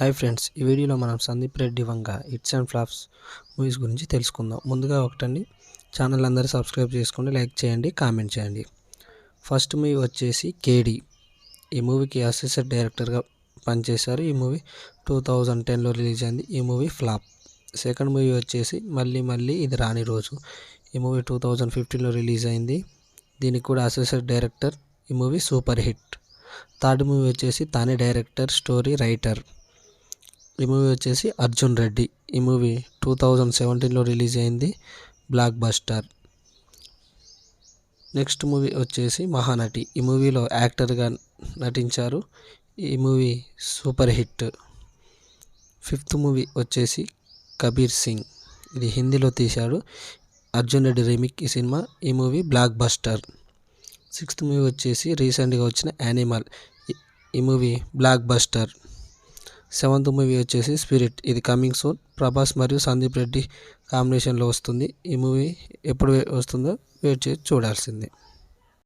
Hi friends ఈ వీడియోలో మనం Sandeep Reddy Vanga hits and flops movies గురించి తెలుసుకుందాం. ముందుగా ఒకటండి ఛానల్ అందరూ సబ్స్క్రైబ్ చేసుకోండి లైక్ చేయండి కామెంట్ చేయండి. ఫస్ట్ మూవీ వచ్చేసి కేడీ. ఈ మూవీకి అసిస్టెంట్ డైరెక్టర్గా పనిచేశారు. ఈ మూవీ టూ థౌజండ్ టెన్లో రిలీజ్ అయింది. ఈ మూవీ ఫ్లాప్. సెకండ్ మూవీ వచ్చేసి మళ్ళీ మళ్ళీ ఇది రాని రోజు. ఈ మూవీ టూ థౌజండ్ ఫిఫ్టీన్లో రిలీజ్ అయింది. దీనికి కూడా అసిస్టెంట్ డైరెక్టర్ ఈ movie super hit. Third movie వచ్చేసి తానే డైరెక్టర్ స్టోరీ రైటర్ ఈ మూవీ వచ్చేసి అర్జున్ రెడ్డి. ఈ మూవీ టూ థౌజండ్ సెవెంటీన్లో రిలీజ్ అయింది బ్లాక్ బస్టర్. నెక్స్ట్ మూవీ వచ్చేసి మహానటి. ఈ మూవీలో యాక్టర్గా నటించారు. ఈ movie super hit. Fifth movie వచ్చేసి కబీర్ సింగ్. ఇది హిందీలో తీశాడు. అర్జున్ రెడ్డి రీమిక్ ఈ సినిమా. ఈ movie blockbuster. Sixth movie వచ్చేసి రీసెంట్గా వచ్చిన యానిమల్. ఈ movie blockbuster. Seventh movie వచ్చేసి స్పిరిట్. ఇది కమింగ్ సూన్. ప్రభాస్ మరియు సందీప్ రెడ్డి కాంబినేషన్లో వస్తుంది. ఈ మూవీ ఎప్పుడు వస్తుందో వెయిట్ చేసి చూడాల్సిందే.